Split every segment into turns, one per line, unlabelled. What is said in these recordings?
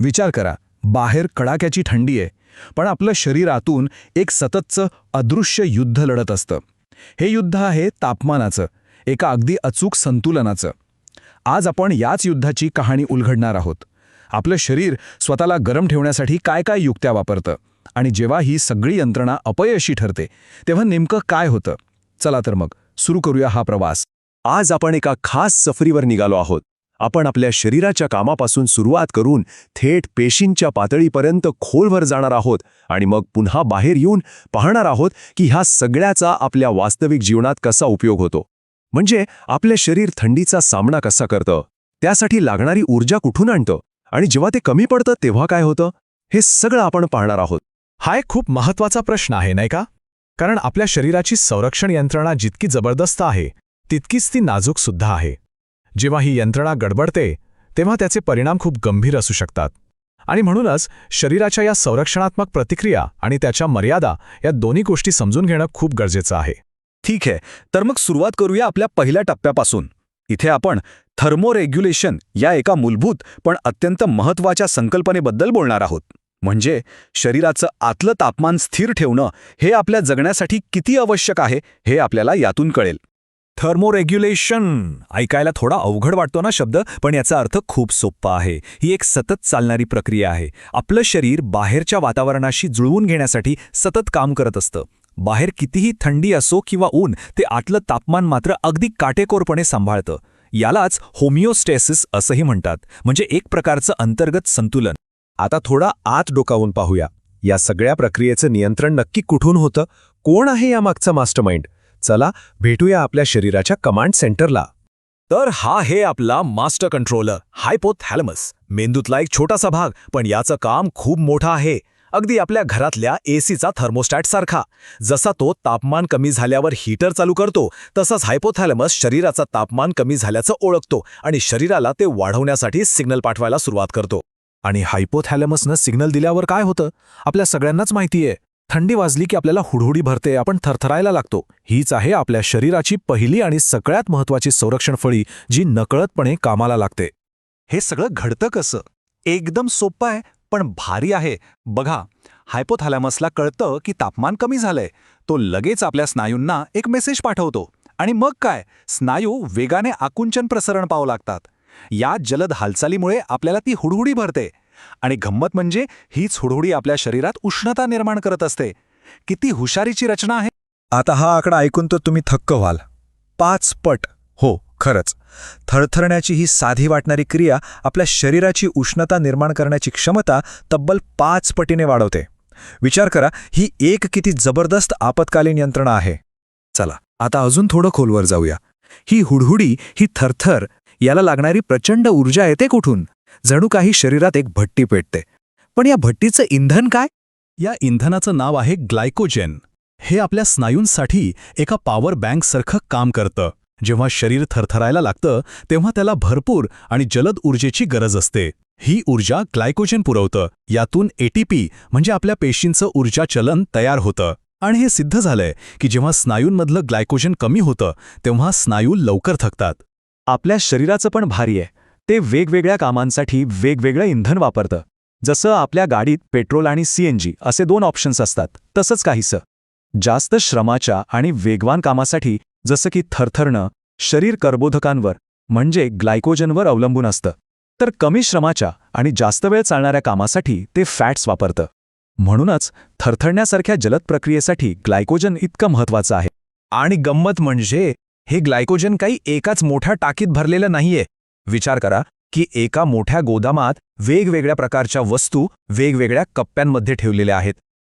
विचार करा बाहेर कडाक्याची थंडी आहे पण आपलं शरीर आतून एक सततचं अदृश्य युद्ध लढत असतं. हे युद्ध आहे तापमानाचं एका अगदी अचूक संतुलनाचं. आज आपण याच युद्धाची कहाणी उलगडणार आहोत. आपलं शरीर स्वतःला गरम ठेवण्यासाठी काय काय युक्त्या वापरतं आणि जेव्हा ही सगळी यंत्रणा अपयशी ठरते तेव्हा नेमकं काय होतं? चला तर मग सुरू करूया हा प्रवास.
आज आपण एका खास सफरीवर निघालो आहोत. आपण आपल्या शरीराच्या कामापासून सुरुवात करून थेट पेशींच्या पातळीपर्यंत खोलवर जाणार आहोत आणि मग पुन्हा बाहेर येऊन पाहणार आहोत की ह्या सगळ्याचा आपल्या वास्तविक जीवनात कसा उपयोग होतो. म्हणजे आपले शरीर थंडीचा सामना कसा करतं त्यासाठी लागणारी ऊर्जा कुठून आणतं आणि जेव्हा ते कमी पडतं तेव्हा काय होतं? हे सगळं आपण पाहणार आहोत.
हा एक खूप महत्त्वाचा प्रश्न आहे नाही का? कारण आपल्या शरीराची संरक्षण यंत्रणा जितकी जबरदस्त आहे तितकीच ती नाजूकसुद्धा आहे. जेव्हा ही यंत्रणा गडबडते तेव्हा त्याचे परिणाम खूप गंभीर असू शकतात. आणि म्हणूनच शरीराच्या या संरक्षणात्मक प्रतिक्रिया आणि त्याच्या मर्यादा या दोन्ही गोष्टी समजून घेणं खूप गरजेचं आहे.
ठीक आहे तर मग सुरुवात करूया आपल्या पहिल्या टप्प्यापासून. इथे आपण थर्मोरेग्युलेशन या एका मूलभूत पण अत्यंत महत्त्वाच्या संकल्पनेबद्दल बोलणार आहोत. म्हणजे शरीराचं आतलं तापमान स्थिर ठेवणं हे आपल्या जगण्यासाठी किती आवश्यक आहे हे आपल्याला यातून कळेल.
थर्मोरेग्युलेशन. ऐकायला थोडा अवघड वाटतो ना शब्द पण याचा अर्थ खूप सोप्पा आहे. ही एक सतत चालणारी प्रक्रिया आहे. आपलं शरीर बाहेरच्या वातावरणाशी जुळवून घेण्यासाठी सतत काम करत असतं. बाहेर कितीही थंडी असो किंवा ऊन ते आतलं तापमान मात्र अगदी काटेकोरपणे सांभाळतं. यालाच होमिओस्टेसिस असंही म्हणतात. म्हणजे एक प्रकारचं अंतर्गत संतुलन.
आता थोडा आत डोकावून पाहूया. या सगळ्या प्रक्रियेचं नियंत्रण नक्की कुठून होतं? कोण आहे यामागचा मास्टरमाइंड? चला भेटूया आपल्या शरीराच्या कमांड सेंटरला
तर हा हे आपला मास्टर कंट्रोलर हायपोथॅलमस मेंदूतला एक छोटासा भाग पण याचं काम खूप मोठं आहे. अगदी आपल्या घरातल्या एसीचा थर्मोस्टॅट सारखा. जसा तो तापमान कमी झाल्यावर हीटर चालू करतो तसाच हायपोथॅलमस शरीराचा तापमान कमी झाल्याचं ओळखतो आणि शरीराला ते वाढवण्यासाठी सिग्नल पाठवायला सुरुवात करतो.
आणि हायपोथॅलमसनं सिग्नल दिल्यावर काय होतं? आपल्या सगळ्यांनाच माहितीये. थंडी वाजली की आपल्याला हुडहुडी भरते आपण थरथरायला लागतो. हीच आहे आपल्या शरीराची पहिली आणि सगळ्यात महत्वाची संरक्षण फळी जी नकळतपणे कामाला लागते.
हे सगळं घडतं कसं? एकदम सोपं आहे पण भारी आहे. बघा हायपोथॅलॅमसला कळतं की तापमान कमी झालंय. तो लगेच आपल्या स्नायूंना एक मेसेज पाठवतो. आणि मग काय? स्नायू वेगाने आकुंचन प्रसरण पावू लागतात. या जलद हालचालीमुळे आपल्याला ती हुडहुडी भरते. आणि गंमत म्हणजे हीच हुडहुडी आपल्या शरीरात उष्णता निर्माण करत असते. किती हुशारीची रचना आहे.
आता हा आकडा ऐकून तर तुम्ही थक्क व्हाल. पाच पट. हो खरंच. थरथरण्याची ही साधी वाटणारी क्रिया आपल्या शरीराची उष्णता निर्माण करण्याची क्षमता तब्बल पाच पटीने वाढवते. विचार करा ही एक किती जबरदस्त आपत्कालीन यंत्रणा आहे. चला आता अजून थोडं खोलवर जाऊया. ही हुडहुडी ही थरथर याला लागणारी प्रचंड ऊर्जा येते कुठून? जणू काही शरीरात एक भट्टी पेटते. पण या भट्टीचं इंधन काय?
या इंधनाचं नाव आहे ग्लायकोजेन. हे आपल्या स्नायूंसाठी एका पॉवर बँकसारखं काम करतं. जेव्हा शरीर थरथरायला लागतं तेव्हा त्याला भरपूर आणि जलद ऊर्जेची गरज असते. ही ऊर्जा ग्लायकोजेन पुरवतं. यातून एटीपी म्हणजे आपल्या पेशींचं ऊर्जा चलन तयार होतं. आणि हे सिद्ध झालंय की जेव्हा स्नायूंमधलं ग्लायकोजेन कमी होतं तेव्हा स्नायू लवकर थकतात.
आपल्या शरीराचं पण भारी आहे. ते वेगवेगळ्या कामांसाठी वेगवेगळं इंधन वापरतं. जसं आपल्या गाडीत पेट्रोल आणि सीएनजी असे दोन ऑप्शन्स असतात तसंच काहीसं. जास्त श्रमाच्या आणि वेगवान कामासाठी जसं की थरथरणं शरीर कर्बोधकांवर म्हणजे ग्लायकोजनवर अवलंबून असतं. तर कमी श्रमाच्या आणि जास्त वेळ चालणाऱ्या कामासाठी ते फॅट्स वापरतं. म्हणूनच थरथरण्यासारख्या जलद प्रक्रियेसाठी ग्लायकोजन इतकं महत्वाचं आहे.
आणि गंमत म्हणजे हे ग्लायकोजन काही एकाच मोठ्या टाकीत भरलेलं नाहीये. विचार करा की एका मोठ्या गोदामात वेगवेगळ्या प्रकारच्या वस्तू वेगवेगळ्या कप्प्यांमध्ये ठेवलेल्या आहेत.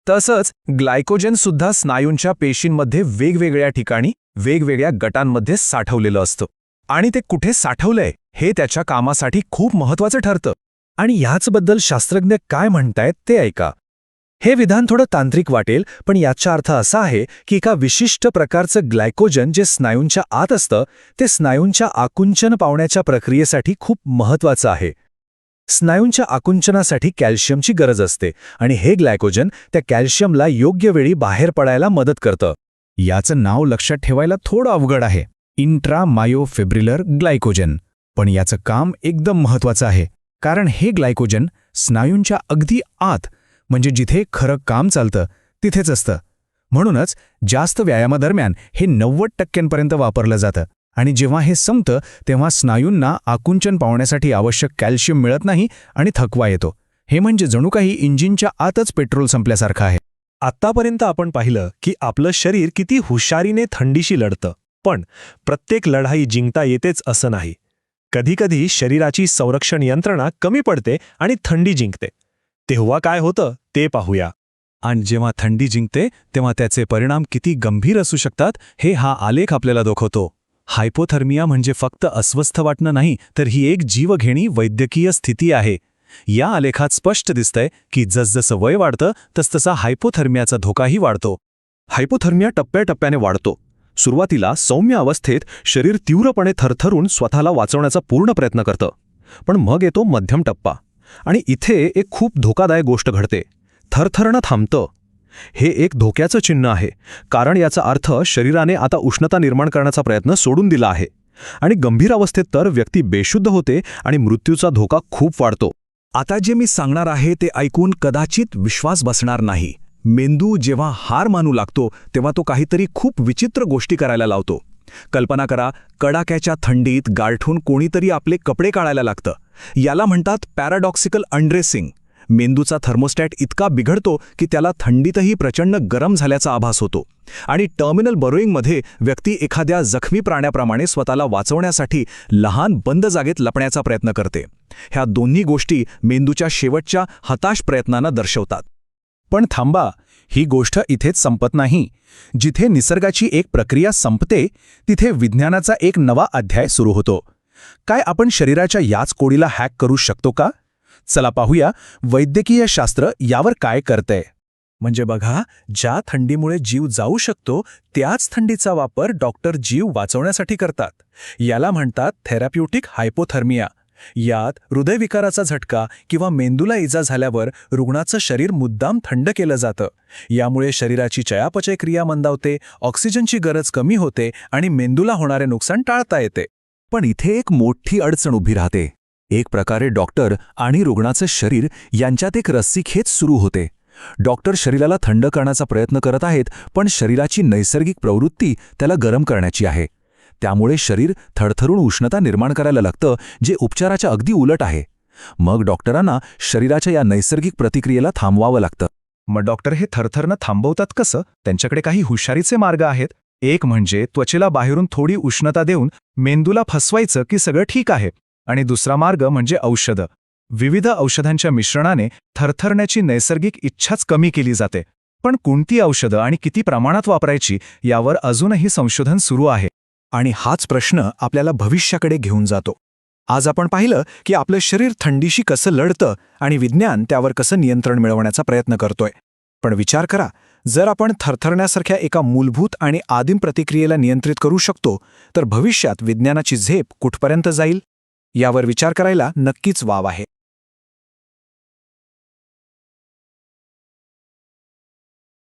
तसंच ग्लायकोजन सुद्धा स्नायूंच्या पेशींमध्ये वेगवेगळ्या ठिकाणी वेगवेगळ्या गटांमध्ये साठवलेलं असतं. आणि ते कुठे साठवलंय हे त्याच्या कामासाठी खूप महत्वाचं ठरतं. आणि ह्याचबद्दल शास्त्रज्ञ काय म्हणतायत ते ऐका. हे विधान थोडं तांत्रिक वाटेल पण याचा अर्थ असा आहे की एका विशिष्ट प्रकारचं ग्लायकोजन जे स्नायूंच्या आत असतं ते स्नायूंच्या आकुंचन पावण्याच्या प्रक्रियेसाठी खूप महत्वाचं आहे. स्नायूंच्या आकुंचनासाठी कॅल्शियमची गरज असते आणि हे ग्लायकोजन त्या कॅल्शियमला योग्य वेळी बाहेर पडायला मदत करतं. याचं नाव लक्षात ठेवायला थोडं अवघड आहे. Intramyofibrillar glycogen. पण याचं काम एकदम महत्वाचं आहे. कारण हे ग्लायकोजन स्नायूंच्या अगदी आत म्हणजे जिथे खरं काम चालतं तिथेच असतं. म्हणूनच जास्त व्यायामादरम्यान हे नव्वद टक्क्यांपर्यंत वापरलं जातं. आणि जेव्हा हे संपतं तेव्हा स्नायूंना आकुंचन पावण्यासाठी आवश्यक कॅल्शियम मिळत नाही आणि थकवा येतो. हे म्हणजे जणू काही इंजिनच्या आतच पेट्रोल संपल्यासारखं आहे.
आत्तापर्यंत आपण पाहिलं की आपलं शरीर किती हुशारीने थंडीशी लढतं पण प्रत्येक लढाई जिंकता येतेच असं नाही. कधीकधी शरीराची संरक्षण यंत्रणा कमी पडते आणि थंडी जिंकते. तेव्हा काय होतं ते पाहूया.
आणि जेव्हा थंडी जिंकते तेव्हा त्याचे परिणाम किती गंभीर असू शकतात हे हा आलेख आपल्याला दाखवतो. हायपोथर्मिया म्हणजे फक्त अस्वस्थ वाटणं नाही तर ही एक जीवघेणी वैद्यकीय स्थिती आहे. या आलेखात स्पष्ट दिसतंय की जसजसं वय वाढतं तसतसा हायपोथर्मियाचा धोकाही वाढतो.
हायपोथर्मिया टप्प्याटप्प्याने वाढतो. सुरुवातीला सौम्य अवस्थेत शरीर तीव्रपणे थरथरून स्वतःला वाचवण्याचा पूर्ण प्रयत्न करतं. पण मग येतो मध्यम टप्पा. आणि इथे एक खूप धोकादायक गोष्ट घडते. थरथरणं थांबतं. हे एक धोक्याचं चिन्ह आहे कारण याचा अर्थ शरीराने आता उष्णता निर्माण करण्याचा प्रयत्न सोडून दिला आहे. आणि गंभीर अवस्थेत तर व्यक्ती बेशुद्ध होते आणि मृत्यूचा धोका खूप वाढतो.
आता जे मी सांगणार आहे ते ऐकून कदाचित विश्वास बसणार नाही. मेंदू जेव्हा हार मानू लागतो तेव्हा तो काहीतरी खूप विचित्र गोष्टी करायला लावतो. कल्पना करा कडाक्याच्या थंडीत गारठून कोणीतरी आपले कपडे काढायला लागतं. याला म्हणतात पॅराडॉक्सिकल अंड्रेसिंग मेंदूचा थर्मोस्टॅट इतका बिघडतो की त्याला थंडीतही प्रचंड गरम झाल्याचा आभास होतो. आणि टर्मिनल बरोईंगमध्ये व्यक्ती एखाद्या जखमी प्राण्याप्रमाणे स्वतःला वाचवण्यासाठी लहान बंद जागेत लपण्याचा प्रयत्न करते. ह्या दोन्ही गोष्टी मेंदूच्या शेवटच्या हताश प्रयत्नांना दर्शवतात. पण थांबा ही गोष्ट इथेच संपत नाही. जिथे निसर्गाची एक प्रक्रिया संपते तिथे विज्ञानाचा एक नवा अध्याय सुरू होतो. काय आपण शरीराच्या याच कोडीला हॅक करू शकतो का? चला पाहूया वैद्यकीय शास्त्र यावर काय करतंय. म्हणजे बघा ज्या थंडीमुळे जीव जाऊ शकतो त्याच थंडीचा वापर डॉक्टर जीव वाचवण्यासाठी करतात. याला म्हणतात थेरॅप्युटिक हायपोथर्मिया. यात हृदयविकाराचा झटका किंवा मेंदूला इजा झाल्यावर रुग्णाचं शरीर मुद्दाम थंड केलं जातं. यामुळे शरीराची चयापचय क्रिया मंदावते ऑक्सिजनची गरज कमी होते आणि मेंदूला होणारे नुकसान टाळता येते.
पण इथे एक मोठी अडचण उभी राहते. एक प्रकारे डॉक्टर आणि रुग्णाचं शरीर यांच्यात एक रस्सीखेच सुरू होते. डॉक्टर शरीराला थंड करण्याचा प्रयत्न करत आहेत पण शरीराची नैसर्गिक प्रवृत्ती त्याला गरम करण्याची आहे. त्यामुळे शरीर थरथरून उष्णता निर्माण करायला लागतं जे उपचाराच्या अगदी उलट आहे. मग डॉक्टरांना शरीराच्या या नैसर्गिक प्रतिक्रियेला थांबवावं लागतं.
मग डॉक्टर हे थरथरणं थांबवतात कसं? त्यांच्याकडे काही हुशारीचे मार्ग आहेत? एक म्हणजे त्वचेला बाहेरून थोडी उष्णता देऊन मेंदूला फसवायचं की सगळं ठीक आहे. आणि दुसरा मार्ग म्हणजे औषधं. विविध औषधांच्या मिश्रणाने थरथरण्याची नैसर्गिक इच्छाच कमी केली जाते. पण कोणती औषधं आणि किती प्रमाणात वापरायची यावर अजूनही संशोधन सुरू आहे. आणि हाच प्रश्न आपल्याला भविष्याकडे घेऊन जातो. आज आपण पाहिलं की आपलं शरीर थंडीशी कसं लढतं आणि विज्ञान त्यावर कसं नियंत्रण मिळवण्याचा प्रयत्न करतोय. पण विचार करा जर आपण थरथरण्यासारख्या एका मूलभूत आणि आदिम प्रतिक्रियेला नियंत्रित करू शकतो तर भविष्यात विज्ञानाची झेप कुठपर्यंत जाईल? यावर विचार करायला नक्कीच वाव आहे.